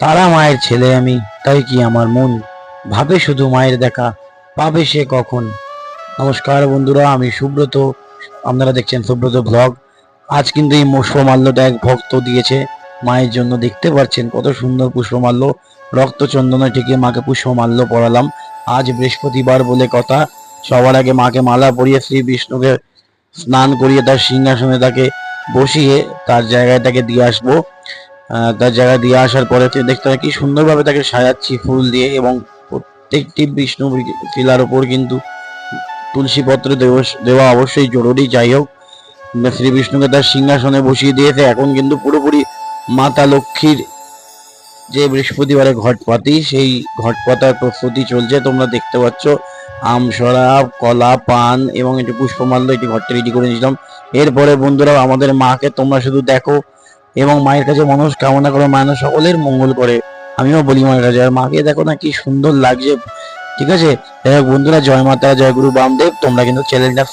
তারা মায়ের ছেলে আমি, তাই কি আমার মন? ভাবে শুধু মায়ের দেখা, পাবে সে কখন? নমস্কার বন্ধুরা, আমি সুব্রত। আপনারা দেখছেন সুব্রত ব্লগ। আজ কিন্তু এই পুষ্পমাল্যটা এক ভক্ত দিয়েছে, মায়ের জন্য দেখতে পাচ্ছেন কত সুন্দর পুষ্পমাল্য। রক্ত চন্দনে থেকে মাকে পুষ্পমাল্য পড়ালাম আজ বৃহস্পতিবার বলে কথা। সবার আগে মাকে মালা পরিয়ে শ্রী বিষ্ণুকে স্নান করিয়ে তার সিংহাসনে তাকে বসিয়ে তার জায়গায় তাকে দিয়ে আসব। তার জায়গায় দিয়ে আসার পরে দেখতে হবে কি সুন্দরভাবে তাকে সাজাচ্ছি ফুল দিয়ে এবং প্রত্যেকটি বিষ্ণু শিলার উপর কিন্তু তুলসী পত্র দেওয়া- অবশ্যই জরুরি। যাই হোক, শ্রী বিষ্ণুকে তার সিংহাসনে বসিয়ে দিয়েছে। এখন কিন্তু পুরোপুরি মাতা লক্ষ্মীর যে বৃহস্পতিবারে ঘট পাতি সেই ঘট পাতার প্রস্তুতি চলছে। তোমরা দেখতে পাচ্ছ আমসরা কলা, পান এবং একটু পুষ্পমাল্য একটি ঘরটা রেডি করে নিয়েছিলাম। এরপরে বন্ধুরা, আমাদের মাকে তোমরা শুধু দেখো এবং মায়ের কাছে মানুষ কামনা করে মায়ের সকলের মঙ্গল করে। আমিও বলি মায়ের কাছে, আর মাকে দেখো না কি সুন্দর লাগছে। ঠিক আছে? বন্ধুরা, জয় মাতা, জয় গুরু, বামদেব, তোমরা কিন্তু চ্যানেলটা